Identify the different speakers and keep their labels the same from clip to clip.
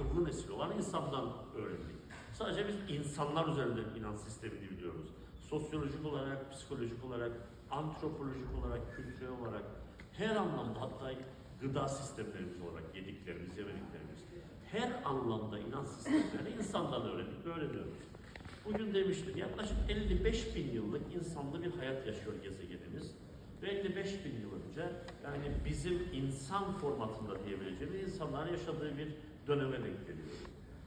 Speaker 1: akıllı nesil olan insandan öğrendik. Sadece biz insanlar üzerinden inanç sistemini biliyoruz. Sosyolojik olarak, psikolojik olarak, antropolojik olarak, kültürel olarak her anlamda hatta gıda sistemlerimiz olarak yediklerimiz, yemediklerimiz her anlamda inanç sistemlerini insandan öğrendik öğreniyoruz. Bugün demiştim yaklaşık 55 bin yıllık insanlı bir hayat yaşıyor gezegenimiz. Ve 55 bin yıl önce yani bizim insan formatında diyebileceğimiz insanların yaşadığı bir döneme denk geliyor.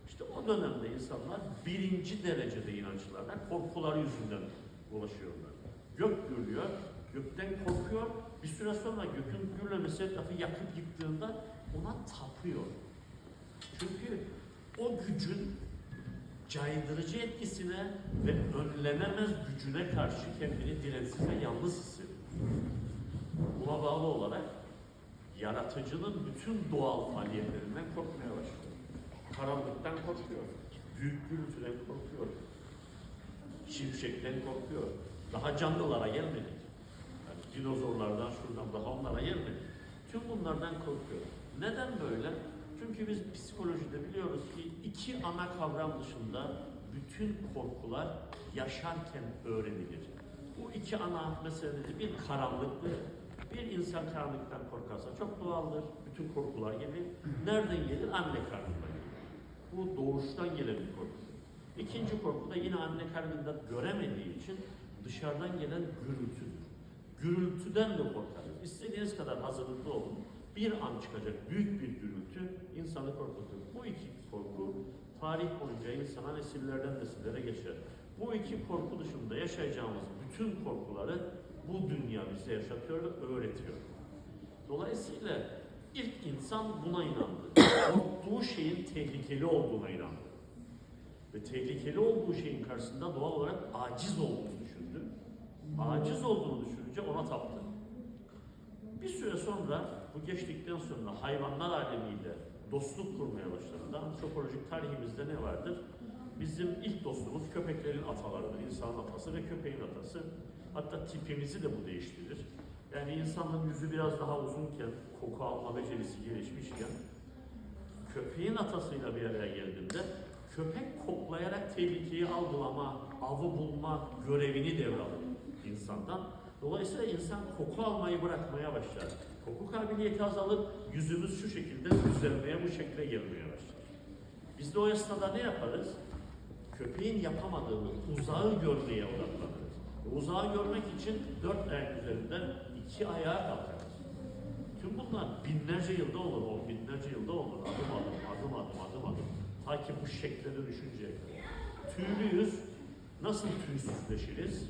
Speaker 1: İşte o dönemde insanlar birinci derecede inançlarla korkuları yüzünden ulaşıyorlar. Gök gürlüyor, gökten korkuyor. Bir süre sonra gökün gürlemesi etrafı yakıp yıktığında ona tapıyor. Çünkü o gücün caydırıcı etkisine ve önlenemez gücüne karşı kendini dirensiz ve yalnız hissediyor. Buna bağlı olarak yaratıcının bütün doğal faaliyetlerinden korkmaya başlıyor. Karanlıktan korkuyor. Büyük gürültüden korkuyor. Şimşekten korkuyor. Daha canlılara gelmedik. Yani dinozorlardan şuradan daha onlara gelmedik. Tüm bunlardan korkuyor. Neden böyle? Çünkü biz psikolojide biliyoruz ki iki ana kavram dışında bütün korkular yaşarken öğrenilir. Bu iki ana meselede bir karanlıktır. Bir insan karanlıktan korkarsa çok doğaldır. Bütün korkular gelir. Nereden gelir? Anne karnından. Bu doğuştan gelen bir korku. İkinci korku da yine anne karnında göremediği için dışarıdan gelen gürültüdür. Gürültüden de korkarız. İstediğiniz kadar hazırlıklı olun. Bir an çıkacak büyük bir gürültü insanı korkutur. Bu iki korku tarih boyunca insana nesillerden nesillere geçer. Bu iki korku dışında yaşayacağımız bütün korkuları bu dünya bize yaşatıyor ve öğretiyor. Dolayısıyla ilk insan buna inandı. Korktuğu şeyin tehlikeli olduğuna inandı. Ve tehlikeli olduğu şeyin karşısında doğal olarak aciz olduğunu düşündü. Aciz olduğunu düşününce ona taptı. Bir süre sonra, bu geçtikten sonra hayvanlar alemiyle dostluk kurmaya başladı. Antropolojik tarihimizde ne vardır? Bizim ilk dostumuz köpeklerin atalarıdır. İnsanın atası ve köpeğin atası. Hatta tipimizi de bu değiştirir. Yani insanın yüzü biraz daha uzunken, koku alma becerisi gelişmişken, köpeğin atasıyla bir araya geldiğinde köpek koklayarak tehlikeyi algılama, avı bulma görevini devralır insandan. Dolayısıyla insan koku almayı bırakmaya başlar. Koku kabiliyeti azalır, yüzümüz şu şekilde düzelmeye, bu şekle gelmeye başlar. Biz de o esnada ne yaparız? Köpeğin yapamadığını, uzağı görmeye odaklanırız. Uzağı görmek için dört ayak üzerinden iki ayağa kalkarız. Tüm bunlar binlerce yılda olur, on binlerce yılda olur. Adım adım, adım adım, adım adım. Ta ki bu şekle dönüşünceye kadar. Tüylüyüz. Nasıl tüysüzleşiriz?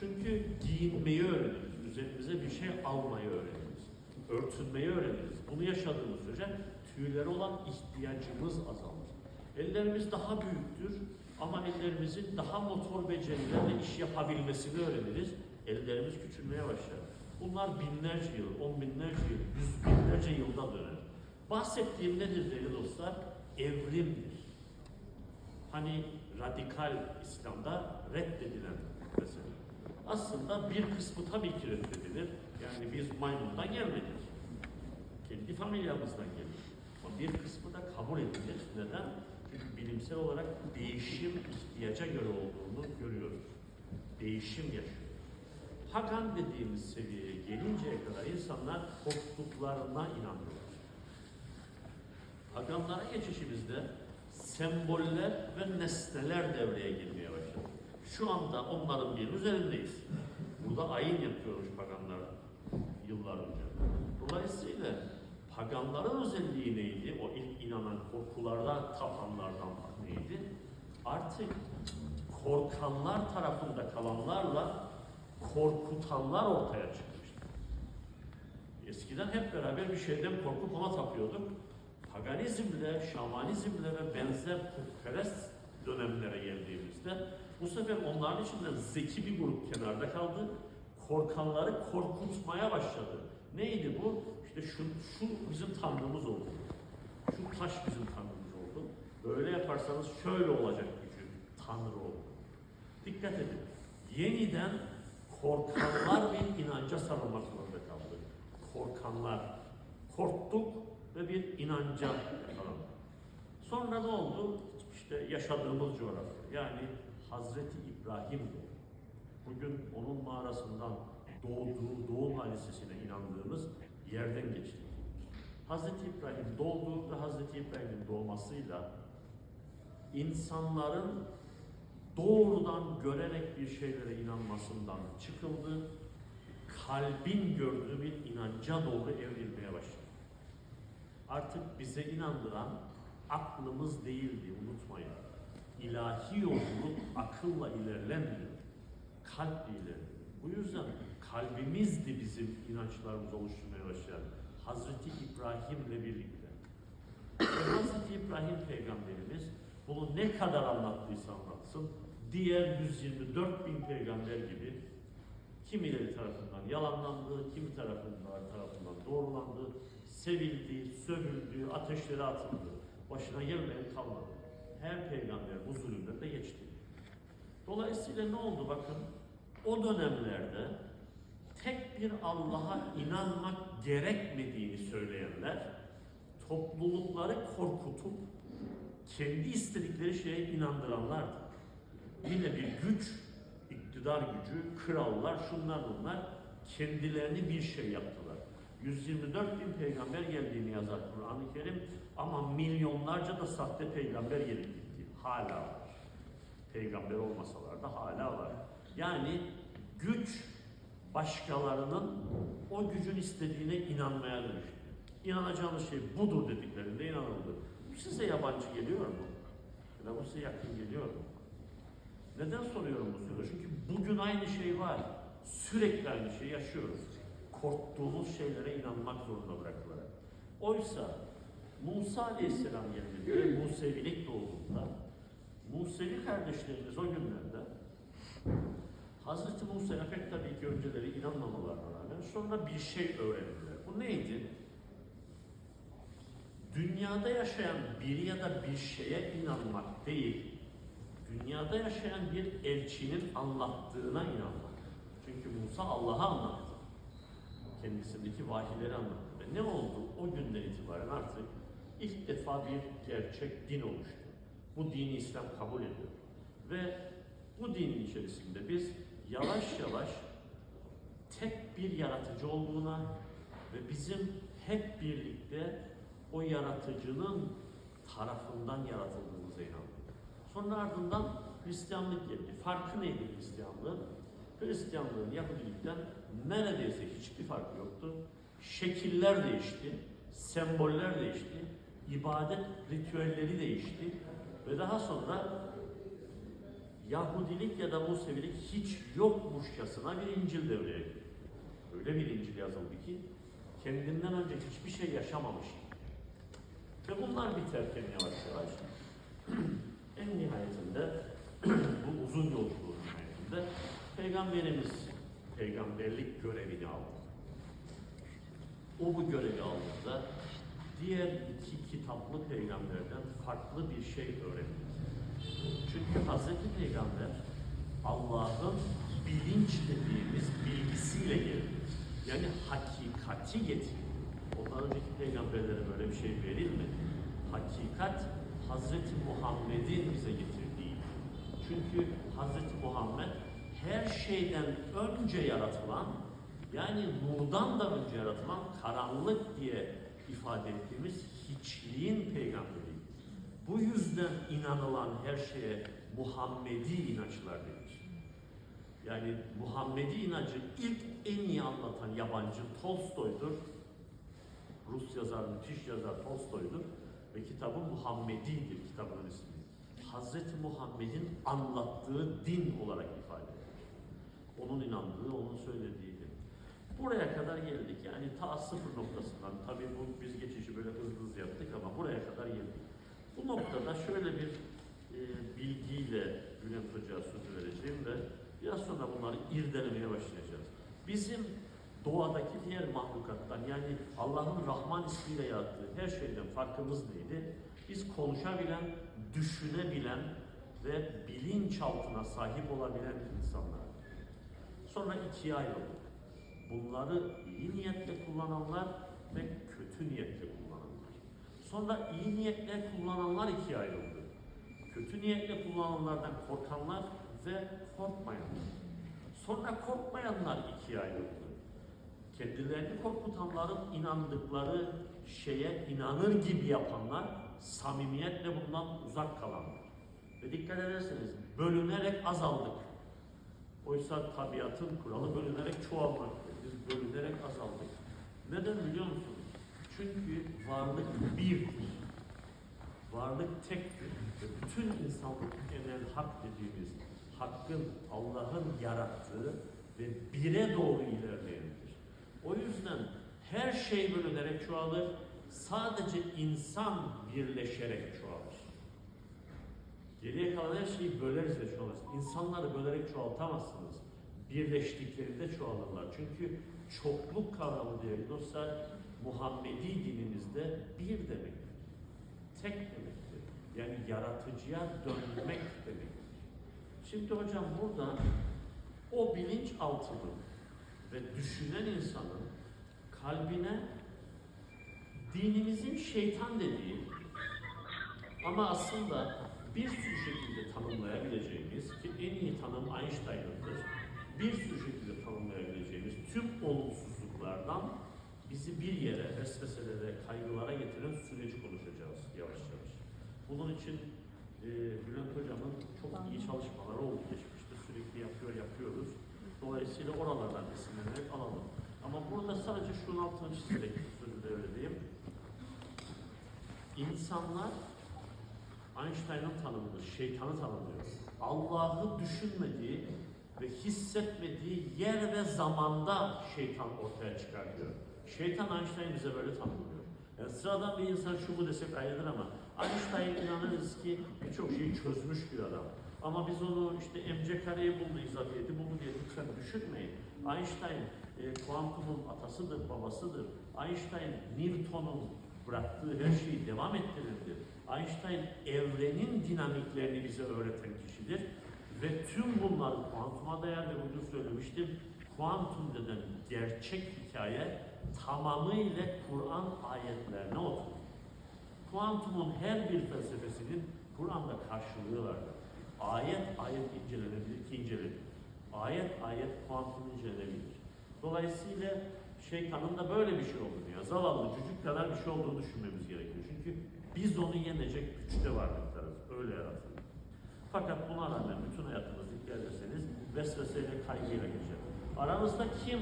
Speaker 1: Çünkü giyinmeyi öğreniriz. Üzerimize bir şey almayı öğreniriz. Örtünmeyi öğreniriz. Bunu yaşadığımız sürece tüylere olan ihtiyacımız azalır. Ellerimiz daha büyüktür ama ellerimizin daha motor becerilerle iş yapabilmesini öğreniriz. Ellerimiz küçülmeye başlar. Bunlar binlerce yıl, on binlerce yıl, yüz binlerce yılda döner. Bahsettiğim nedir değerli dostlar? Evrimdir. Hani radikal İslam'da reddedilen mesele. Aslında bir kısmı tabii ki reddedilir. Yani biz maymundan gelmedik. Kendi familyamızdan geldik. Ama bir kısmı da kabul edilir. Neden? Çünkü bilimsel olarak değişim ihtiyaca göre olduğunu görüyoruz. Değişim yaşıyor. Hakan dediğimiz seviyeye gelinceye kadar insanlar korktuklarına inanıyorlar. Hakanlara geçişimizde semboller ve nesneler devreye girmeye başladı. Şu anda onların bir üzerindeyiz. Burada ayin yapıyormuş paganlar yıllar önce. Dolayısıyla paganların özelliği neydi? O ilk inanan korkularda tapanlardan neydi? Artık korkanlar tarafında kalanlarla korkutanlar ortaya çıkmıştı. Eskiden hep beraber bir şeyden korkup ona tapıyorduk. Paganizmle, şamanizmle ve benzer putperest dönemlere geldiğimizde bu sefer onların içinden zeki bir grup kenarda kaldı. Korkanları korkutmaya başladı. Neydi bu? İşte şu, şu bizim tanrımız oldu. Şu taş bizim tanrımız oldu. Böyle yaparsanız şöyle olacak gücü. Tanrı oldu. Dikkat edin. Yeniden korkanlar bir inanca sarılmak zorunda kaldı. Korkanlar. Korktuk ve bir inanca yakalandık. Sonra ne oldu? İşte yaşadığımız coğrafya. Yani Hazreti İbrahim. Bugün onun mağarasından doğduğu doğum hadisesine inandığımız yerden geçtik. Hazreti İbrahim doğdu ve Hazreti İbrahim'in doğmasıyla insanların doğrudan görerek bir şeylere inanmasından çıkıldı, kalbin gördüğü bir inanca doğru evrilmeye başladı. Artık bize inandıran aklımız değildi, unutmayın. İlahi yolculuk akılla ilerlenmiyor, kalple ilerliyor. Bu yüzden kalbimizdi bizim inançlarımızı oluşturmaya başlayan Hazreti İbrahim'le birlikte. Hazreti İbrahim peygamberimiz bunu ne kadar anlattıysa anlatsın, diğer 124 bin peygamber gibi kimileri tarafından yalanlandı, kimi tarafından, tarafından doğrulandı, sevildi, sövüldü, ateşlere atıldı. Başına gelmeyen kalmadı. Her peygamber bu zulümlerde geçti. Dolayısıyla ne oldu bakın? O dönemlerde tek bir Allah'a inanmak gerekmediğini söyleyenler toplulukları korkutup kendi istedikleri şeye inandıranlardı. Yine bir güç, iktidar gücü, krallar, şunlar bunlar kendilerini bir şey yaptılar. 124 bin peygamber geldiğini yazar Kur'an-ı Kerim ama milyonlarca da sahte peygamber gelip gitti. Hala var. Peygamber olmasalar da hala var. Yani güç başkalarının o gücün istediğine inanmaya dönüştü. İnanacağınız şey budur dediklerinde inanıldı. Bu size yabancı geliyor mu? Ya da bu size yakın geliyor mu? Neden soruyorum bu soruyu? Çünkü bugün aynı şey var. Sürekli aynı şeyi yaşıyoruz. Korktuğumuz şeylere inanmak zorunda bırakılarak. Oysa Musa Aleyhisselam geldiğinde Musevilik doğduğunda Musevi kardeşlerimiz o günlerde Hazreti Musa'ya pek tabii ki önceleri inanmamalarına rağmen sonra bir şey öğrendiler. Bu neydi? Dünyada yaşayan biri ya da bir şeye inanmak değil, dünyada yaşayan bir elçinin anlattığına inanmak. Çünkü Musa Allah'a anlattı. Kendisindeki vahiyleri anlattı. Ve ne oldu? O günden itibaren artık ilk defa bir gerçek din oluştu. Bu dini İslam kabul ediyor. Ve bu dinin içerisinde biz yavaş yavaş tek bir yaratıcı olduğuna ve bizim hep birlikte o yaratıcının tarafından yaratıldığımıza inandık. Sonra ardından Hristiyanlık geldi. Farkı neydi Hristiyanlığın? Hristiyanlığın Yahudilikten neredeyse hiçbir farkı yoktu. Şekiller değişti, semboller değişti, ibadet ritüelleri değişti ve daha sonra Yahudilik ya da Musevilik hiç yokmuşçasına bir İncil devreye. Öyle bir İncil yazıldı ki kendinden önce hiçbir şey yaşamamış. Ve bunlar biterken yavaş yavaş en nihayetinde bu uzun yolculuğun nihayetinde Peygamberimiz peygamberlik görevini aldı. O bu görevi aldığında diğer iki kitaplı peygamberden farklı bir şey öğrendi. Çünkü Hazreti Peygamber Allah'ın bilinç dediğimiz bilgisiyle geldi. Yani hakikati getirdi. Ondan önceki peygamberlere böyle bir şey verilmedi. Hakikat Hazreti Muhammed'in bize getirdiği. Çünkü Hazreti Muhammed her şeyden önce yaratılan yani nurdan da önce yaratılan karanlık diye ifade ettiğimiz hiçliğin peygamberi. Bu yüzden inanılan her şeye Muhammedi inançlar denir. Yani Muhammedi inancı ilk en iyi anlatan yabancı Tolstoy'dur. Rus yazar, müthiş yazar Tolstoy'dur. Ve kitabı Muhammedi'dir kitabının ismi. Hazreti Muhammed'in anlattığı din olarak ifade edilir. Onun inandığı, onun söylediği din. Buraya kadar geldik. Yani ta sıfır noktasından, tabii bu biz geçişi böyle hızlı hızlı yaptık ama buraya kadar geldik. Bu noktada şöyle bir e, bilgiyle Bülent Hoca'ya sözü vereceğim ve biraz sonra bunları irdelemeye başlayacağız. Bizim doğadaki diğer mahlukattan yani Allah'ın Rahman ismiyle yarattığı her şeyden farkımız neydi? Biz konuşabilen, düşünebilen ve bilinçaltına sahip olabilen insanlar. Sonra ikiye ayrıldık. Bunları iyi niyetle kullananlar ve kötü niyetle kullananlar. Sonra iyi niyetle kullananlar ikiye ayrıldı. Kötü niyetle kullananlardan korkanlar ve korkmayanlar. Sonra korkmayanlar ikiye ayrıldı. Kendilerini korkutanların inandıkları şeye inanır gibi yapanlar, samimiyetle bundan uzak kalanlar. Ve dikkat ederseniz bölünerek azaldık. Oysa tabiatın kuralı bölünerek çoğalmaktır. Biz bölünerek azaldık. Neden biliyor musunuz? Çünkü varlık birdir. Varlık tektir. Ve bütün insanlık genel hak dediğimiz hakkın Allah'ın yarattığı ve bire doğru ilerleyendir. O yüzden her şey bölünerek çoğalır. Sadece insan birleşerek çoğalır. Geriye kalan her şeyi böleriz ve çoğalırız. İnsanları bölerek çoğaltamazsınız. Birleştiklerinde çoğalırlar. Çünkü çokluk kavramı değerli dostlar Muhammedi dinimizde bir demektir. Tek demektir. Yani yaratıcıya dönmek demektir. Şimdi hocam burada o bilinç altını ve düşünen insanın kalbine dinimizin şeytan dediği ama aslında bir sürü şekilde tanımlayabileceğimiz ki en iyi tanım Einstein'ındır. Bir sürü şekilde tanımlayabileceğimiz tüm olumsuzluklardan bizi bir yere, vesveselere, kaygılara getiren süreci konuşacağız yavaş yavaş. Bunun için e, Bülent Hocam'ın çok iyi çalışmaları oldu geçmişte. Sürekli yapıyor, yapıyoruz. Dolayısıyla oralardan esinlenerek alalım. Ama burada sadece şunun altını çizerek sözü devredeyim. İnsanlar Einstein'ın tanımını, şeytanı tanımlıyor. Allah'ı düşünmediği ve hissetmediği yer ve zamanda şeytan ortaya çıkar diyor. Şeytan Einstein bize böyle tanımlıyor. Yani sıradan bir insan şu bu desek ayrıdır ama Einstein inanırız ki birçok şeyi çözmüş bir adam. Ama biz onu işte mc kareyi buldu, izafiyeti buldu diye lütfen düşünmeyin. Einstein e, kuantumun atasıdır, babasıdır. Einstein Newton'un bıraktığı her şeyi devam ettirirdi. Einstein evrenin dinamiklerini bize öğreten kişidir. Ve tüm bunlar kuantuma ve bugün söylemiştim. Kuantum denen gerçek hikaye tamamıyla Kur'an ayetlerine oturur. Kuantumun her bir felsefesinin Kur'an'da karşılığı vardır. Ayet ayet incelenebilir ki incelenir. Ayet ayet kuantum incelenebilir. Dolayısıyla şeytanın da böyle bir şey olduğunu ya zavallı çocuk kadar bir şey olduğunu düşünmemiz gerekiyor. Çünkü biz onu yenecek güçte varlıklarız. Öyle yaratıldık. Fakat buna rağmen bütün hayatınızı dikkat ederseniz vesveseyle kaygıyla geçer. Aranızda kim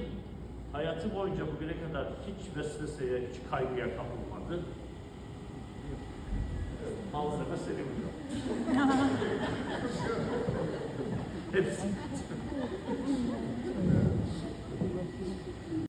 Speaker 1: hayatı boyunca bugüne kadar hiç vesveseye, hiç kaygıya kapılmadı? Malzeme yok. Hepsi.